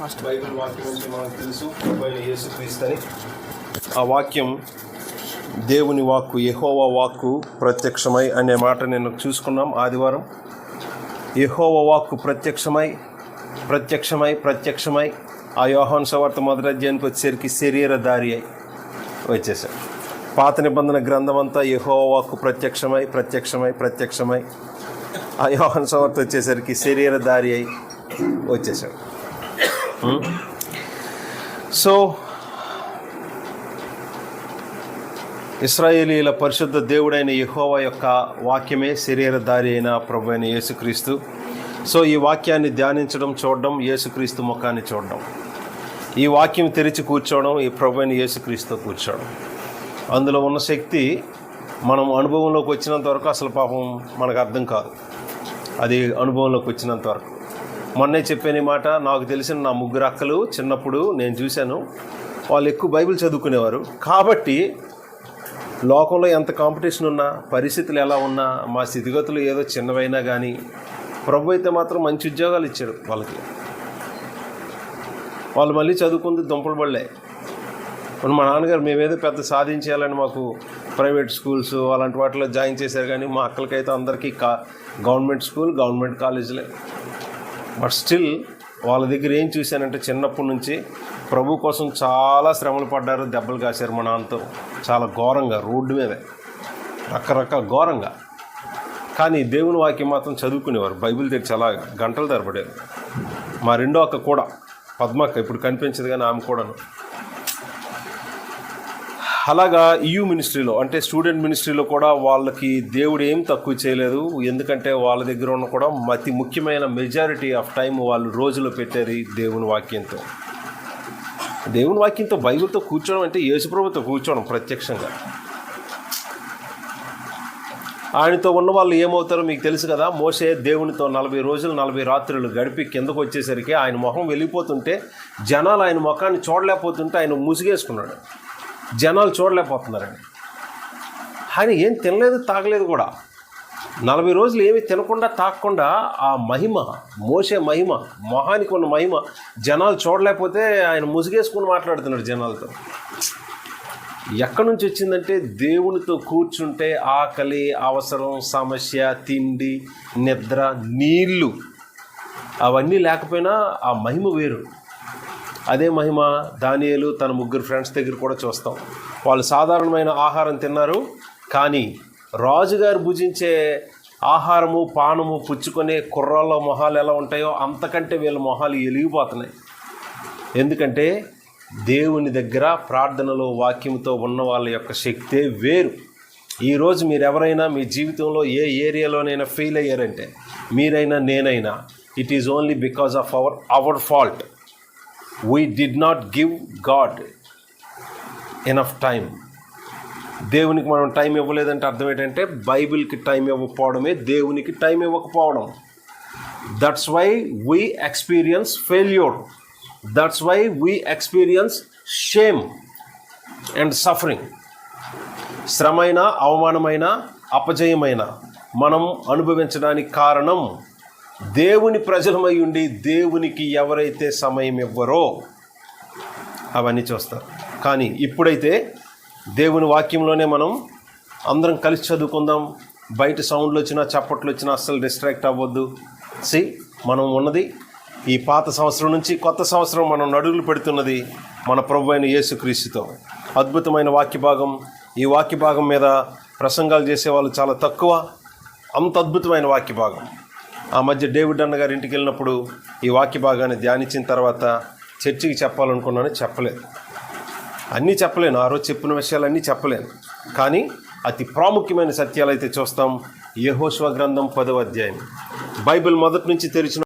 Bible వాక్యం నుంచి మనకు తెలుసు ప్రభువైన యేసుక్రీస్తని. ఆ వాక్యం దేవుని వాక్కు యహోవా వాక్కు ప్రత్యక్షమై అనే మాట నేను చూసుకున్నాం ఆదివారం. యెహోవా వాక్కు ప్రత్యక్షమై ప్రత్యక్షమై ప్రత్యక్షమై ఆ యోహాన్ సవార్త మొదటి అధ్యాయానికి వచ్చేసరికి శరీరధారి అయి వచ్చేసాడు పాత నిబంధన గ్రంథం అంతా యెహోవా వాక్కు ప్రత్యక్షమై ప్రత్యక్షమై ప్రత్యక్షమై ఆ యోహాన్ సవార్త వచ్చేసరికి శరీరధారి అయి వచ్చేసాడు సో ఇస్రాయేలీల పరిశుద్ధ దేవుడైన యెహోవా యొక్క వాక్యమే శరీరధారి అయిన ప్రభు అయిన యేసుక్రీస్తు. సో ఈ వాక్యాన్ని ధ్యానించడం చూడడం యేసుక్రీస్తు ముఖాన్ని చూడడం. ఈ వాక్యం తెరిచి కూర్చోవడం ఈ ప్రభు అయిన యేసుక్రీస్తు కూర్చోవడం. అందులో ఉన్న శక్తి మనం అనుభవంలోకి వచ్చినంత వరకు అసలు పాపం మనకు అర్థం కాదు. అది అనుభవంలోకి వచ్చినంత వరకు. మొన్నే చెప్పాను మాట నాకు తెలిసిన నా ముగ్గురు అక్కలు చిన్నప్పుడు నేను చూశాను. వాళ్ళు ఎక్కువ బైబిల్ చదువుకునేవారు. కాబట్టి లోకంలో ఎంత కాంపిటీషన్ ఉన్నా పరిస్థితులు ఎలా ఉన్నా మా స్థితిగతులు ఏదో చిన్నవైనా కానీ ప్రభు అయితే మాత్రం మంచి ఉద్యోగాలు ఇచ్చాడు వాళ్ళకి. వాళ్ళు మళ్ళీ చదువుకుంది దుంపలు పడలే. ఇప్పుడు మా నాన్నగారు మేమేదో పెద్ద సాధించేయాలని మాకు ప్రైవేట్ స్కూల్స్ అలాంటి వాటిలో జాయిన్ చేశారు కానీ మా అక్కలకైతే అందరికీ కా గవర్నమెంట్ స్కూల్ గవర్నమెంట్ కాలేజీలే. బట్ స్టిల్ వాళ్ళ దగ్గర ఏం చూశానంటే చిన్నప్పటి నుంచి ప్రభు కోసం చాలా శ్రమలు పడ్డారు దెబ్బలు కాశారు మా నాన్నతో. చాలా ఘోరంగా రోడ్డు మీదే. రకరకాల ఘోరంగా. కానీ దేవుని వాక్యం మాత్రం చదువుకునేవారు. బైబిల్ తెరిచి అలా గంటలు తరబడేది మా రెండో అక్క కూడా పద్మక్క ఇప్పుడు కనిపించదు కానీ ఆమె కూడాను. అలాగా ఈయూ మినిస్ట్రీలో అంటే స్టూడెంట్ మినిస్ట్రీలో కూడా వాళ్ళకి దేవుడు ఏం తక్కువ చేయలేదు. ఎందుకంటే వాళ్ళ దగ్గర ఉన్న కూడా అతి ముఖ్యమైన మెజారిటీ ఆఫ్ టైం వాళ్ళు రోజులో పెట్టారు ఈ దేవుని వాక్యంతో. దేవుని వాక్యంతో బైబిల్తో కూర్చోవడం అంటే యేసుప్రభుతో కూర్చోవడం ప్రత్యక్షంగా. ఆయనతో ఉన్న వాళ్ళు ఏమవుతారో మీకు తెలుసు కదా. మోసే దేవునితో నలభై రోజులు నలభై రాత్రులు గడిపి కిందకు వచ్చేసరికి ఆయన ముఖం వెళ్ళిపోతుంటే జనాలు ఆయన ముఖాన్ని చూడలేకపోతుంటే ఆయన ముసుగేసుకున్నాడు. జనాలు చూడలేకపోతున్నారండి. ఆయన ఏం తినలేదు తాగలేదు కూడా. నలభై రోజులు ఏమి తినకుండా తాగకుండా ఆ మహిమ మోసే మహిమ మొహానికి ఉన్న మహిమ జనాలు చూడలేకపోతే ఆయన ముసుగేసుకుని మాట్లాడుతున్నాడు జనాలతో. ఎక్కడి నుంచి వచ్చిందంటే దేవునితో కూర్చుంటే ఆకలి అవసరం సమస్య తిండి నిద్ర నీళ్ళు అవన్నీ లేకపోయినా ఆ మహిమ వేరు. అదే మహిమ దానియలు తన ముగ్గురు ఫ్రెండ్స్ దగ్గర కూడా చూస్తాం. వాళ్ళు సాధారణమైన ఆహారం తిన్నారు కానీ రాజుగారు భుజించే ఆహారము పానము పుచ్చుకునే కుర్రాళ్ళ మొహాలు ఎలా ఉంటాయో అంతకంటే వీళ్ళ మొహాలు ఎలిగిపోతున్నాయి. ఎందుకంటే దేవుని దగ్గర ప్రార్థనలో వాక్యంతో ఉన్న వాళ్ళ యొక్క శక్తే వేరు. ఈరోజు మీరు ఎవరైనా మీ జీవితంలో ఏ ఏరియాలోనైనా ఫెయిల్ అయ్యారంటే మీరైనా నేనైనా it is only because of our our fault. We did not give God enough time దేవునికి మనం టైం ఇవ్వలేదంటే అర్థం ఏంటంటే బైబిల్కి టైం ఇవ్వకపోవడమే దేవునికి టైం ఇవ్వకపోవడం. That's why we experience failure that's why we experience shame and suffering శ్రమైన అవమానమైన అపజయమైన మనం అనుభవించడానికి కారణం దేవుని ప్రజలమై ఉండి దేవునికి ఎవరైతే సమయం ఇవ్వరో అవన్నీ చూస్తారు. కానీ ఇప్పుడైతే దేవుని వాక్యంలోనే మనం అందరం కలిసి చదువుకుందాం. బయట సౌండ్లు వచ్చినా చప్పట్లు వచ్చినా అస్సలు డిస్ట్రాక్ట్ అవ్వద్దు. సి మనం ఉన్నది ఈ పాత సంవత్సరం నుంచి కొత్త సంవత్సరం మనం నడుగులు పెడుతున్నది మన ప్రభు అయిన యేసుక్రీస్తుతో. అద్భుతమైన వాక్య భాగం ఈ వాక్య భాగం మీద ప్రసంగాలు చేసేవాళ్ళు చాలా తక్కువ. అంత అద్భుతమైన వాక్య భాగం ఆ మధ్య డేవిడ్ అన్న గారి ఇంటికి వెళ్ళినప్పుడు ఈ వాక్య భాగాన్ని ధ్యానించిన తర్వాత చర్చికి చెప్పాలనుకున్నాను చెప్పలేదు. అన్నీ చెప్పలేను. ఆ రోజు చెప్పిన విషయాలన్నీ చెప్పలేను. కానీ అతి ప్రాముఖ్యమైన సత్యాలు అయితే చూస్తాం. యహోశ్వ గ్రంథం పదవ అధ్యాయం. బైబిల్ మొదటి నుంచి తెరిచిన